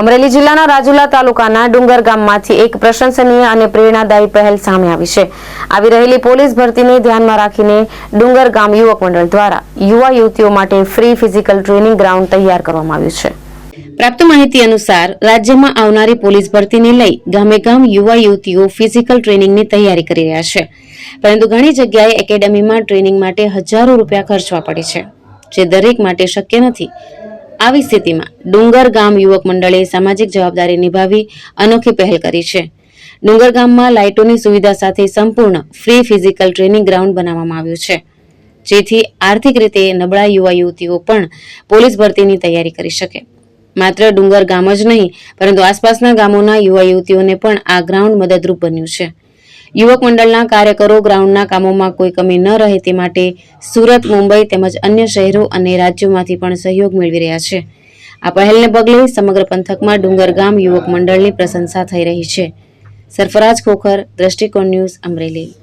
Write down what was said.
અમરેલી જિલ્લાના રાજુલા તાલુકાના ડુંગર ગામમાંથી એક પ્રશંસનીય અને પ્રેરણાદાયી પહેલ સામે આવી છે. આવી રહેલી પોલીસ ભરતીને ધ્યાનમાં રાખીને ડુંગર ગામ યુવક મંડળ દ્વારા યુવા યુવતીઓ માટે ફ્રી ફિઝિકલ ટ્રેનિંગ ગ્રાઉન્ડ તૈયાર કરવામાં આવ્યું છે. પ્રાપ્ત માહિતી અનુસાર રાજ્યમાં આવનારી પોલીસ ભરતીને લઈ ગામે ગામ યુવા યુવતીઓ ફિઝિકલ ટ્રેનિંગની તૈયારી કરી રહ્યા છે. પરંતુ ઘણી જગ્યાએ એકેડેમીમાં ટ્રેનિંગ માટે હજારો રૂપિયા ખર્ચવા પડે છે, જે દરેક માટે શક્ય નથી. આવી સ્થિતિમાં ડુંગર ગામ યુવક મંડળે સામાજિક જવાબદારી નિભાવી અનોખી પહેલ કરી છે. ડુંગર ગામમાં લાઇટોની સુવિધા સાથે સંપૂર્ણ ફ્રી ફિઝિકલ ટ્રેનિંગ ગ્રાઉન્ડ બનાવવામાં આવ્યું છે. જેથી આર્થિક રીતે નબળા યુવા યુવતીઓ પણ પોલીસ ભરતીની તૈયારી કરી શકે. માત્ર ડુંગર ગામ જ નહીં, પરંતુ આસપાસના ગામોના યુવા યુવતીઓને પણ આ ગ્રાઉન્ડ મદદરૂપ બન્યું છે. યુવક મંડળના કાર્યકરો ગ્રાઉન્ડના કામોમાં કોઈ કમી ન રહે તે માટે સુરત, મુંબઈ તેમજ અન્ય શહેરો અને રાજ્યોમાંથી પણ સહયોગ મેળવી રહ્યા છે. આ પહેલને પગલે સમગ્ર પંથકમાં ડુંગર યુવક મંડળની પ્રશંસા થઈ રહી છે. સરફરાજ ખોખર, દ્રષ્ટિકોણ ન્યૂઝ અમરેલી.